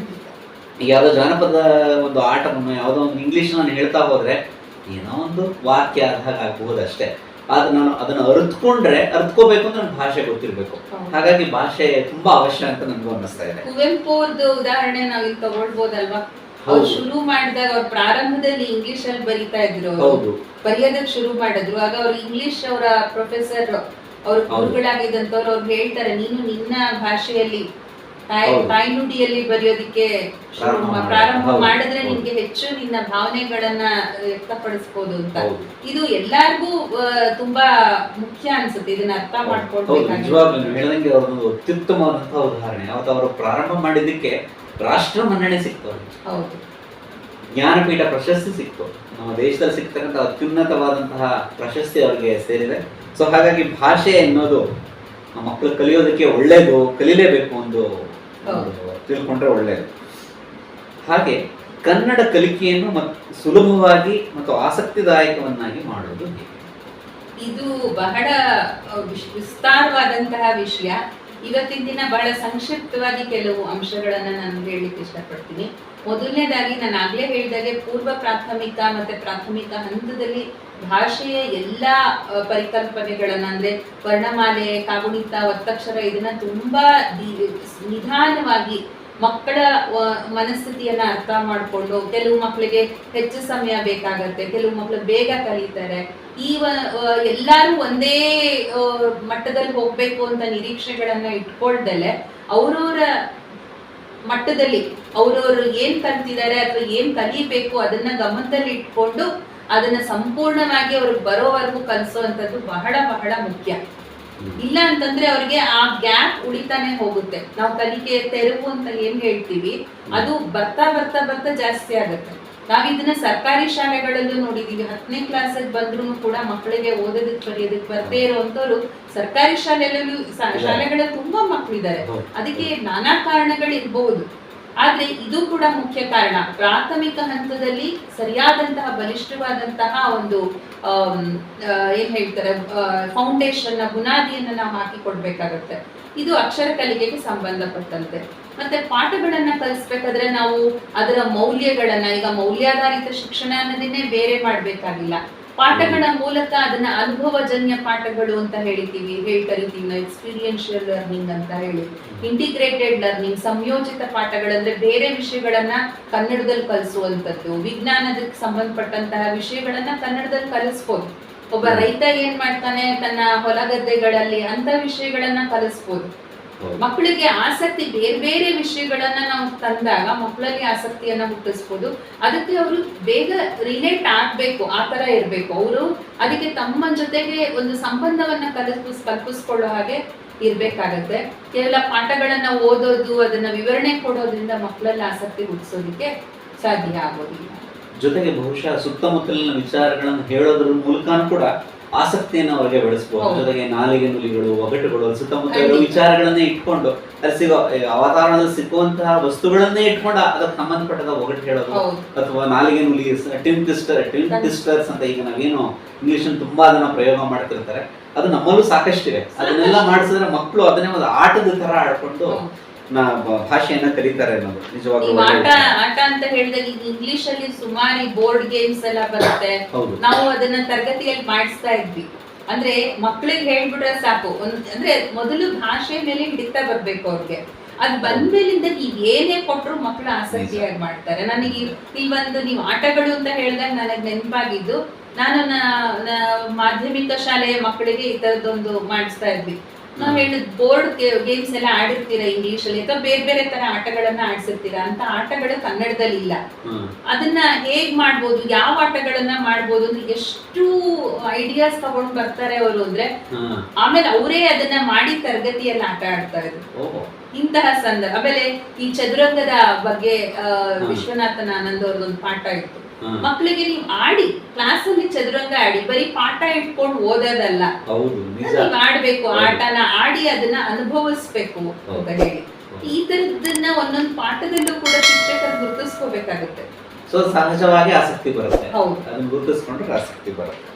ಈಗ ಯಾವುದೋ ಜಾನಪದ ಒಂದು ಆಟವನ್ನು ಯಾವುದೋ ಒಂದು ಇಂಗ್ಲಿಷ್ ನಾನು ಹೇಳ್ತಾ ಹೋದ್ರೆ, ಏನೋ ಒಂದು ವಾಕ್ಯ ಅರ್ಥ ಆಗಬಹುದು ಅಷ್ಟೇ ಆದ್ರೆ ನಾನು ಅದನ್ನ ಅರ್ಥಕೊಂಡ್ರೆ ಅರ್ಥಕೋಬೇಕು ಅಂದ್ರೆ ನನ್ನ ಭಾಷೆ ಗೊತ್ತಿರಬೇಕು. ಹಾಗಾಗಿ ಭಾಷೆ ತುಂಬಾ ಅವಶ್ಯ ಅಂತ ನನಗೂ ಅನ್ನಿಸ್ತಾ ಇದೆ. ಕುವೆಂಪು ಉದಾಹರಣೆ ನಾವು ತಗೊಳ್ಬೋದಲ್ವಾ? ಅವ್ರು ಶುರು ಮಾಡಿದಾಗ ಅವ್ರ ಪ್ರಾರಂಭದಲ್ಲಿ ಇಂಗ್ಲಿಷ್ ಅಲ್ಲಿ ಬರೀತಾ ಇದ್ರು ಅವ್ರು. ಹೌದು ಬರೆಯೋದಕ್ ಶುರು ಮಾಡಿದ್ರು ಆಗ ಅವ್ರು ಇಂಗ್ಲಿಷ್ ಅವರ ಪ್ರೊಫೆಸರ್ ಅವ್ರ. ಗುರುಗಳಾಗಿದ್ದಂತವ್ರು ಅವ್ರು ಹೇಳ್ತಾರೆ ನೀನು ನಿನ್ನ ಭಾಷೆಯಲ್ಲಿ ತಾಯ್ನುಡಿಯಲ್ಲಿ ಬರೆಯೋದಿಕ್ಕೆ ಪ್ರಾರಂಭ ಮಾಡಿದ್ರೆ ನಿಮ್ಗೆ ಹೆಚ್ಚು ನಿನ್ನ ಭಾವನೆಗಳನ್ನ ವ್ಯಕ್ತಪಡಿಸಬಹುದು ಅಂತ. ಇದು ಎಲ್ಲಾರ್ಗೂ ತುಂಬಾ ಮುಖ್ಯ ಅನ್ಸುತ್ತೆ. ಇದನ್ನ ಅರ್ಥ ಮಾಡ್ಕೊಳ್ಬೇಕು ಅವ್ರದ್ದು ಅತ್ಯುತ್ತಮವಾದಂತಹ ಉದಾಹರಣೆ. ಅವತ್ತು ಅವರು ಪ್ರಾರಂಭ ಮಾಡಿದ್ದಕ್ಕೆ ರಾಷ್ಟ್ರ ಮನ್ನಣೆ ಸಿಕ್ತು ಹೌದು. ಜ್ಞಾನಪೀಠ ಪ್ರಶಸ್ತಿ ಸಿಕ್ತು. ನಮ್ಮ ದೇಶದಲ್ಲಿ ಸಿಗ್ತಕ್ಕಂಥ ಅತ್ಯುನ್ನತವಾದಂತಹ ಪ್ರಶಸ್ತಿ ಅವರಿಗೆ ಸೇರಿದೆ. ಸೊ ಹಾಗಾಗಿ ಭಾಷೆ ಅನ್ನೋದು ಮಕ್ಕಳು ಕಲಿಯೋದಕ್ಕೆ ಒಳ್ಳೇದು ಕಲಿಲೇಬೇಕು ಒಂದು ಒಂದು ತಿಳ್ಕೊಂಡ್ರೆ ಒಳ್ಳೆಯದು ಹಾಗೆ ಕನ್ನಡ ಕಲಿಕೆಯನ್ನು ಮತ್ತು ಸುಲಭವಾಗಿ ಮತ್ತು ಆಸಕ್ತಿದಾಯಕವನ್ನಾಗಿ ಮಾಡುವುದು ಇದು ಬಹಳ ವಿಸ್ತಾರವಾದಂತಹ ವಿಷಯ. ಇವತ್ತಿನ ದಿನ ಬಹಳ ಸಂಕ್ಷಿಪ್ತವಾಗಿ ಕೆಲವು ಅಂಶಗಳನ್ನ ನಾನು ಹೇಳಲಿಕ್ಕೆ ಇಷ್ಟಪಡ್ತೀನಿ. ಮೊದಲನೇದಾಗಿ ನಾನು ಆಗ್ಲೇ ಹೇಳಿದಾಗೆ ಪೂರ್ವ ಪ್ರಾಥಮಿಕ ಮತ್ತೆ ಪ್ರಾಥಮಿಕ ಹಂತದಲ್ಲಿ ಭಾಷೆಯ ಎಲ್ಲ ಪರಿಕಲ್ಪನೆಗಳನ್ನ ಅಂದ್ರೆ ವರ್ಣಮಾಲೆ, ಕಾಗುಣಿತ ಒತ್ತಕ್ಷರ ಇದನ್ನ ತುಂಬಾ ನಿಧಾನವಾಗಿ ಮಕ್ಕಳ ಮನಸ್ಥಿತಿಯನ್ನ ಅರ್ಥ ಮಾಡಿಕೊಂಡು ಕೆಲವು ಮಕ್ಕಳಿಗೆ ಹೆಚ್ಚು ಸಮಯ ಬೇಕಾಗತ್ತೆ, ಕೆಲವು ಮಕ್ಕಳು ಬೇಗ ಕಲಿತಾರೆ. ಈ ಎಲ್ಲಾರು ಒಂದೇ ಮಟ್ಟದಲ್ಲಿ ಹೋಗ್ಬೇಕು ಅಂತ ನಿರೀಕ್ಷೆಗಳನ್ನ ಇಟ್ಕೊಳ್ದಲೆ ಅವ್ರವ್ರ ಮಟ್ಟದಲ್ಲಿ ಅವ್ರವ್ರು ಏನ್ ಕಲ್ತಿದ್ದಾರೆ ಅಥವಾ ಏನ್ ಕಲಿಬೇಕು ಅದನ್ನ ಗಮನದಲ್ಲಿ ಇಟ್ಕೊಂಡು ಅದನ್ನ ಸಂಪೂರ್ಣವಾಗಿ ಅವ್ರಿಗೆ ಬರೋವರೆಗೂ ಕಲಿಸೋವಂಥದ್ದು ಬಹಳ ಬಹಳ ಮುಖ್ಯ. ಇಲ್ಲ ಅಂತಂದ್ರೆ ಅವ್ರಿಗೆ ಆ ಗ್ಯಾಪ್ ಉಳಿತಾನೆ ಹೋಗುತ್ತೆ. ನಾವು ಕಲಿಕೆ ತೆರವು ಅಂತ ಏನ್ ಹೇಳ್ತೀವಿ ಅದು ಬರ್ತಾ ಬರ್ತಾ ಬರ್ತಾ ಜಾಸ್ತಿ ಆಗುತ್ತೆ. ನಾವ್ ಇದನ್ನ ಸರ್ಕಾರಿ ಶಾಲೆಗಳಲ್ಲೂ ನೋಡಿದೀವಿ. ಹತ್ತನೇ ಕ್ಲಾಸಿಗೆ ಬಂದ್ರು ಕೂಡ ಮಕ್ಕಳಿಗೆ ಓದೋದಕ್ಕೆ ಬರೆಯೋದಕ್ಕೆ ಬರ್ದೇ ಇರುವಂತವ್ರು ಸರ್ಕಾರಿ ಶಾಲೆಗಳಲ್ಲೂ ಶಾಲೆಗಳ ಶಾಲೆಗಳಲ್ಲಿ ತುಂಬಾ ಮಕ್ಕಳಿದ್ದಾರೆ. ಅದಕ್ಕೆ ನಾನಾ ಕಾರಣಗಳಿರ್ಬಹುದು ಆದ್ರೆ ಇದು ಕೂಡ ಮುಖ್ಯ ಕಾರಣ. ಪ್ರಾಥಮಿಕ ಹಂತದಲ್ಲಿ ಸರಿಯಾದಂತಹ ಬಲಿಷ್ಠವಾದಂತಹ ಒಂದು ಏನ್ ಹೇಳ್ತಾರೆ ಫೌಂಡೇಶನ್ ಬುನಾದಿಯನ್ನ ನಾವು ಹಾಕಿ ಕೊಡ್ಬೇಕಾಗತ್ತೆ ಇದು ಅಕ್ಷರ ಕಲಿಕೆಗೆ ಸಂಬಂಧಪಟ್ಟಂತೆ. ಮತ್ತೆ ಪಾಠಗಳನ್ನ ಕಲಿಸ್ಬೇಕಾದ್ರೆ ನಾವು ಅದರ ಮೌಲ್ಯಗಳನ್ನ, ಈಗ ಮೌಲ್ಯಾಧಾರಿತ ಶಿಕ್ಷಣ ಅನ್ನೋದನ್ನೇ ಬೇರೆ ಮಾಡ್ಬೇಕಾಗಿಲ್ಲ. ಪಾಠಗಳ ಮೂಲಕ ಅದನ್ನ ಅನುಭವಜನ್ಯ ಪಾಠಗಳು ಅಂತ ಹೇಳ್ತೀವಿ ಹೇಳಿ ಕರಿತೀವಿ ನಾವು ಎಕ್ಸ್ಪೀರಿಯನ್ಶಿಯಲ್ ಲರ್ನಿಂಗ್ ಅಂತ ಹೇಳಿ ಇಂಟಿಗ್ರೇಟೆಡ್ ಲರ್ನಿಂಗ್ ಸಂಯೋಜಿತ ಪಾಠಗಳಂದ್ರೆ ಬೇರೆ ವಿಷಯಗಳನ್ನ ಕನ್ನಡದಲ್ಲಿ ಕಲಿಸುವಂಥದ್ದು, ವಿಜ್ಞಾನದಕ್ಕೆ ಸಂಬಂಧಪಟ್ಟಂತಹ ವಿಷಯಗಳನ್ನ ಕನ್ನಡದಲ್ಲಿ ಕಲಿಸ್ಬೋದು ಒಬ್ಬ ರೈತ ಏನ್ ಮಾಡ್ತಾನೆ, ತನ್ನ ಹೊಲ ಗದ್ದೆಗಳಲ್ಲಿ ಅಂತ ವಿಷಯಗಳನ್ನ ಕಲಿಸ್ಬೋದು. ಮಕ್ಕಳಿಗೆ ಆಸಕ್ತಿ ಬೇರೆ ಬೇರೆ ವಿಷಯಗಳನ್ನ ನಾವು ತಂದಾಗ ಮಕ್ಕಳಲ್ಲಿ ಆಸಕ್ತಿಯನ್ನ ಹುಟ್ಟಿಸ್ಬೋದು. ಅದಕ್ಕೆ ಅವರು ಬೇಗ ರಿಲೇಟ್ ಆಗ್ಬೇಕು ಆ ತರ ಇರ್ಬೇಕು. ಅವರು ಅದಕ್ಕೆ ತಮ್ಮ ಜೊತೆಗೆ ಒಂದು ಸಂಬಂಧವನ್ನ ಕಲ್ಪಿಸ್ ಕಲ್ಪಿಸ್ಕೊಳ್ಳೋ ಹಾಗೆ ಇರ್ಬೇಕಾಗತ್ತೆ. ಕೇವಲ ಪಾಠಗಳನ್ನ ಓದೋದು ಅದನ್ನ ವಿವರಣೆ ಕೊಡೋದ್ರಿಂದ ಮಕ್ಕಳಲ್ಲಿ ಆಸಕ್ತಿ ಹುಟ್ಟಿಸೋದಕ್ಕೆ ಸಾಧ್ಯ ಆಗೋದಿಲ್ಲ. ಜೊತೆಗೆ ಬಹುಶಃ ಸುತ್ತಮುತ್ತಲಿನ ವಿಚಾರಗಳನ್ನು ಹೇಳೋದ್ರ ಮೂಲಕ ಕೂಡ ಆಸಕ್ತಿಯನ್ನು ಅವರಿಗೆ ಬೆಳೆಸ್ಬೋದು. ಜೊತೆಗೆ ನಾಲಿಗೆ ನುಲಿಗಳು ಒಗಟುಗಳು ಸುತ್ತಮುತ್ತ ಇರೋ ವಿಚಾರಗಳನ್ನೇ ಇಟ್ಕೊಂಡು ಅಲ್ಲಿ ಸಿಗೋ ಈ ಸಿಗುವಂತಹ ಸಿಕ್ಕುವಂತಹ ವಸ್ತುಗಳನ್ನೇ ಇಟ್ಕೊಂಡು ಅದಕ್ಕೆ ಸಂಬಂಧಪಟ್ಟದ ಒಗಟು ಹೇಳೋದು ಅಥವಾ ನಾಲಿಗೆ ನುಲಿ ಟಿಮ್ ಟಿಸ್ಟರ್ ಟಿಮ್ ಟಿಸ್ಟರ್ಸ್ ಅಂತ ಈಗ ನಾವೇನು ಇಂಗ್ಲಿಷ್ ತುಂಬಾ ಅದನ್ನ ಪ್ರಯೋಗ ಮಾಡ್ತಿರ್ತಾರೆ. ಅದು ನಮ್ಮಲ್ಲೂ ಸಾಕಷ್ಟಿವೆ ಅದನ್ನೆಲ್ಲ ಮಾಡಿಸಿದ್ರೆ ಮಕ್ಕಳು ಅದನ್ನೇ ಒಂದು ಆಟದ ತರ ಆಡ್ಕೊಂಡು. ನಾ ಭಾಷೆಯನ್ನ ಕಲಿತಾರೆ ಅನ್ನೋದು. ನಿಜವಾಗ್ಲೂ ನೀವು ಆಟ ಆಟ ಅಂತ ಹೇಳಿದಾಗ ಈಗ ಇಂಗ್ಲಿಷ್ ಅಲ್ಲಿ ಸುಮಾರು ಬೋರ್ಡ್ ಗೇಮ್ಸ್ ಎಲ್ಲ ಬರುತ್ತೆ. ಹೌದು. ನಾವು ಅದನ್ನ ತರಗತಿಯಲ್ಲಿ ಮಾಡಿಸ್ತಾ ಇದ್ವಿ. ಅಂದ್ರೆ ಮಕ್ಳಿಗೆ ಹೇಳ್ಬಿಟ್ರೆ ಸಾಕು. ಒಂದ್ ಅಂದ್ರೆ ಮೊದಲು ಭಾಷೆ ಮೇಲೆ ಹಿಡಿತಾ ಬರ್ಬೇಕು ಅವ್ರಿಗೆ. ಅದ್ ಬಂದ್ಮೇಲಿಂದ ನೀವ್ ಏನೇ ಕೊಟ್ರು ಮಕ್ಕಳು ಆಸಕ್ತಿಯಾಗಿ ಮಾಡ್ತಾರೆ. ನನಗೆ ಈ- ಈ ಒಂದು ನೀವು ಆಟಗಳು ಅಂತ ಹೇಳಿದಾಗ ನನಗೆ ನೆನಪಾಗಿದ್ದು. ನಾನು ನ- ನ- ಮಾಧ್ಯಮಿಕ ಶಾಲೆಯ ಮಕ್ಕಳಿಗೆ ಈ ತರದೊಂದು ಮಾಡಿಸ್ತಾ ಇದ್ವಿ. ನಾವು ಹೇಳಿದ್ ಬೋರ್ಡ್ ಗೇಮ್ಸ್ ಎಲ್ಲ ಆಡಿರ್ತೀರಾ ಇಂಗ್ಲಿಷ್ ಅಲ್ಲಿ? ಅಥವಾ ಬೇರೆ ಬೇರೆ ತರ ಆಟಗಳನ್ನ ಆಡಿಸಿರ್ತೀರಾ? ಅಂತ ಆಟಗಳು ಕನ್ನಡದಲ್ಲಿ ಇಲ್ಲ. ಅದನ್ನ ಹೇಗ್ ಮಾಡ್ಬೋದು? ಯಾವ ಆಟಗಳನ್ನ ಮಾಡ್ಬೋದು? ಅಂದ್ರೆ ಎಷ್ಟು ಐಡಿಯಾಸ್ ತಗೊಂಡ್ ಬರ್ತಾರೆ ಅವರು ಅಂದ್ರೆ ಆಮೇಲೆ ಅವರೇ ಅದನ್ನ ಮಾಡಿ ತರಗತಿಯಲ್ಲಿ ಆಟ ಆಡ್ತಾ ಇದ್ರು. ಇಂತಹ ಸಂದರ್ಭ ಆಮೇಲೆ ಈ ಚದುರಂಗದ ಬಗ್ಗೆ. ವಿಶ್ವನಾಥನ ಆನಂದ್ ಅವ್ರದ್ದೊಂದು ಪಾಠ ಇತ್ತು. ಮಕ್ಕಳಿಗೆ ನೀವು ಆಡಿ ಕ್ಲಾಸ್ ಅಲ್ಲಿ ಚದುರಂಗ ಆಡಿ ಬರೀ ಪಾಠ ಇಟ್ಕೊಂಡು ಓದೋದಲ್ಲ. ನೀವು ಆಡ್ಬೇಕು ಆಟನ ಆಡಿ ಅದನ್ನ ಅನುಭವಿಸ್ಬೇಕು ಅಂತ ಹೇಳಿ. ಈ ತರದನ್ನ ಒಂದೊಂದು ಪಾಠದಲ್ಲೂ ಕೂಡ ಶಿಕ್ಷಕರು ಗುರುತಿಸ್ಕೋಬೇಕಾಗುತ್ತೆ. ಸೊ ಸಹಜವಾಗಿ ಆಸಕ್ತಿ ಬರುತ್ತೆ. ಹೌದು. ಅದನ್ನ ಗುರುತಿಸ್ಕೊಂಡ್ರೆ ಆಸಕ್ತಿ ಬರುತ್ತೆ.